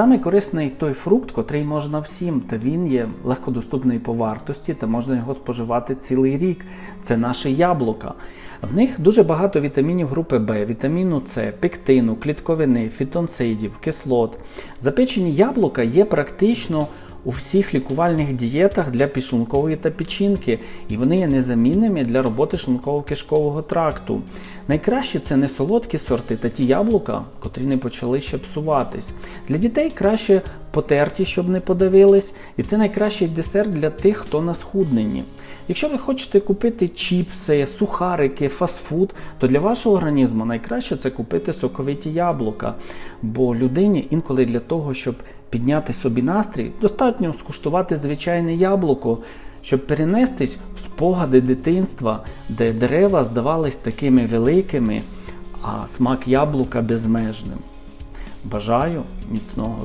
Саме корисний той фрукт, котрий можна всім, та він є легкодоступний по вартості та можна його споживати цілий рік. Це наше яблука. В них дуже багато вітамінів групи Б, вітаміну С, пектину, клітковини, фітонцидів, кислот. Запечені яблука є практично у всіх лікувальних дієтах для підшлункової та печінки, і вони є незамінними для роботи шлунково-кишкового тракту. Найкраще це не солодкі сорти та ті яблука, котрі не почали ще псуватись. Для дітей краще потерті, щоб не подавились, і це найкращий десерт для тих, хто на схудненні. Якщо ви хочете купити чіпси, сухарики, фастфуд, то для вашого організму найкраще це купити соковиті яблука. Бо людині інколи для того, щоб підняти собі настрій, достатньо скуштувати звичайне яблуко, щоб перенестись в спогади дитинства, де дерева здавались такими великими, а смак яблука безмежним. Бажаю міцного